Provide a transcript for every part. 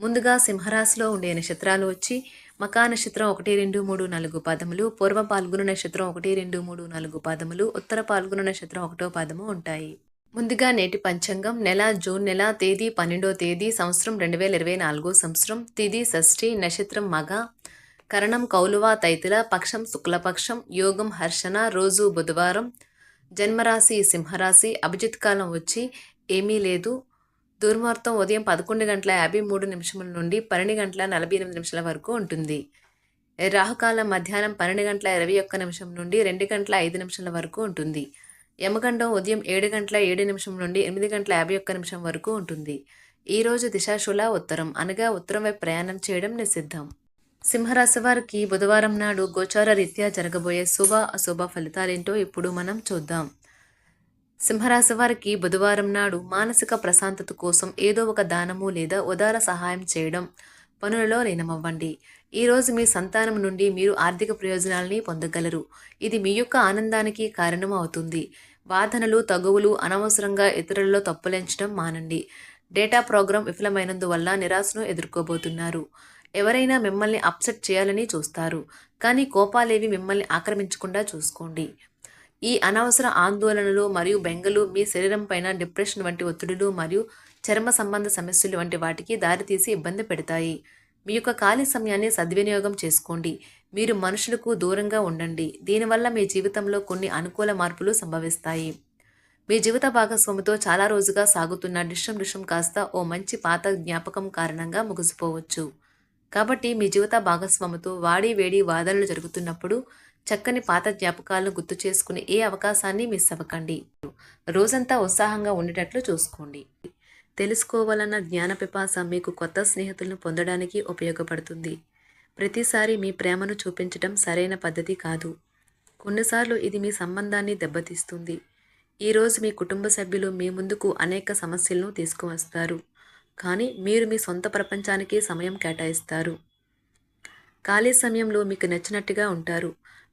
ముందుగా సింహరాశిలో ఉండే నక్షత్రాలు వచ్చి మకా నక్షత్రం ఒకటి రెండు మూడు నాలుగు పాదములు పూర్వ పాల్గొన నక్షత్రం ఒకటి రెండు మూడు నాలుగు పాదములు ఉత్తర పాల్గొన నక్షత్రం ఒకటో పాదము ఉంటాయి. ముందుగా నేటి పంచాంగం నెల జూన్ నెల తేదీ పన్నెండో తేదీ సంవత్సరం రెండు వేల ఇరవై నాలుగో సంవత్సరం తిది షష్ఠి నక్షత్రం మగ కరణం కౌలువ తైతిల పక్షం శుక్లపక్షం యోగం హర్షణ రోజు బుధవారం జన్మరాశి సింహరాశి అభిజిత్ కాలం వచ్చి ఏమీ లేదు దుర్ముహూర్తం ఉదయం పదకొండు గంటల యాభై మూడు నిమిషముల నుండి పన్నెండు గంటల నలభై ఎనిమిది నిమిషాల వరకు ఉంటుంది. రాహుకాలం మధ్యాహ్నం పన్నెండు గంటల ఇరవై ఒక్క నిమిషం నుండి రెండు గంటల ఐదు నిమిషాల వరకు ఉంటుంది. యమగండం ఉదయం ఏడు గంటల ఏడు నిమిషం నుండి ఎనిమిది గంటల యాభై ఒక్క నిమిషం వరకు ఉంటుంది. ఈరోజు దిశాశుల ఉత్తరం. అనగా ఉత్తరం వైపు ప్రయాణం చేయడం నిషిద్ధం. సింహరాశి వారికి బుధవారం నాడు గోచార రీత్యా జరగబోయే శుభ అశుభ ఫలితాలేంటో ఇప్పుడు మనం చూద్దాం. సింహరాశి వారికి బుధవారం నాడు మానసిక ప్రశాంతత కోసం ఏదో ఒక దానము లేదా ఉదార సహాయం చేయడం పనులలో లీనమవ్వండి. ఈరోజు మీ సంతానం నుండి మీరు ఆర్థిక ప్రయోజనాలని పొందగలరు. ఇది మీ యొక్క ఆనందానికి కారణం అవుతుంది. వాదనలు తగువులు అనవసరంగా ఇతరులలో తప్పులెంచడం మానండి. డేటా ప్రోగ్రాం విఫలమైనందువల్ల నిరాశను ఎదుర్కోబోతున్నారు. ఎవరైనా మిమ్మల్ని అప్సెట్ చేయాలని చూస్తారు. కానీ కోపాలేవి మిమ్మల్ని ఆక్రమించకుండా చూసుకోండి. ఈ అనవసర ఆందోళనలు మరియు బెంగలు మీ శరీరం పైన డిప్రెషన్ వంటి ఒత్తిడులు మరియు చర్మ సంబంధ సమస్యలు వంటి వాటికి దారితీసి ఇబ్బంది పెడతాయి. మీ యొక్క ఖాళీ సమయాన్ని సద్వినియోగం చేసుకోండి. మీరు మనుషులకు దూరంగా ఉండండి. దీనివల్ల మీ జీవితంలో కొన్ని అనుకూల మార్పులు సంభవిస్తాయి. మీ జీవిత భాగస్వామితో చాలా రోజుగా సాగుతున్న డిషం డిషం కాస్త ఓ మంచి పాత జ్ఞాపకం కారణంగా ముగిసిపోవచ్చు. కాబట్టి మీ జీవిత భాగస్వామితో వాడి వేడి వాదనలు జరుగుతున్నప్పుడు చక్కని పాత జ్ఞాపకాలను గుర్తు చేసుకునే ఏ అవకాశాన్ని మిస్ అవ్వకండి. రోజంతా ఉత్సాహంగా ఉండేటట్లు చూసుకోండి. తెలుసుకోవాలన్న జ్ఞాన పిపాస మీకు కొత్త స్నేహితులను పొందడానికి ఉపయోగపడుతుంది. ప్రతిసారి మీ ప్రేమను చూపించడం సరైన పద్ధతి కాదు. కొన్నిసార్లు ఇది మీ సంబంధాన్ని దెబ్బతీస్తుంది. ఈరోజు మీ కుటుంబ సభ్యులు మీ ముందుకు అనేక సమస్యలను తీసుకువస్తారు. కానీ మీరు మీ సొంత ప్రపంచానికి సమయం కేటాయిస్తారు. ఖాళీ సమయంలో మీకు నచ్చినట్టుగా ఉంటారు.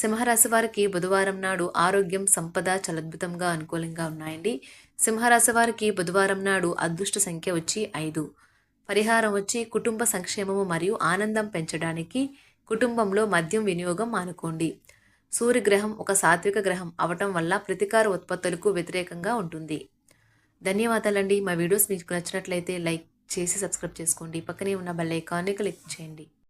సింహరాశి వారికి బుధవారం నాడు ఆరోగ్యం సంపద చలద్భుతంగా అద్భుతంగా అనుకూలంగా ఉన్నాయండి. సింహరాశి వారికి బుధవారం నాడు అదృష్ట సంఖ్య వచ్చి ఐదు. పరిహారం వచ్చి కుటుంబ సంక్షేమము మరియు ఆనందం పెంచడానికి కుటుంబంలో మద్యం వినియోగం మానుకోండి. సూర్యగ్రహం ఒక సాత్విక గ్రహం అవటం వల్ల ప్రతికార ఉత్పత్తులకు వ్యతిరేకంగా ఉంటుంది. ధన్యవాదాలండి. మా వీడియోస్ మీకు నచ్చినట్లయితే లైక్ చేసి సబ్స్క్రైబ్ చేసుకోండి. పక్కనే ఉన్న బెల్ ఐకాన్ని క్లిక్ చేయండి.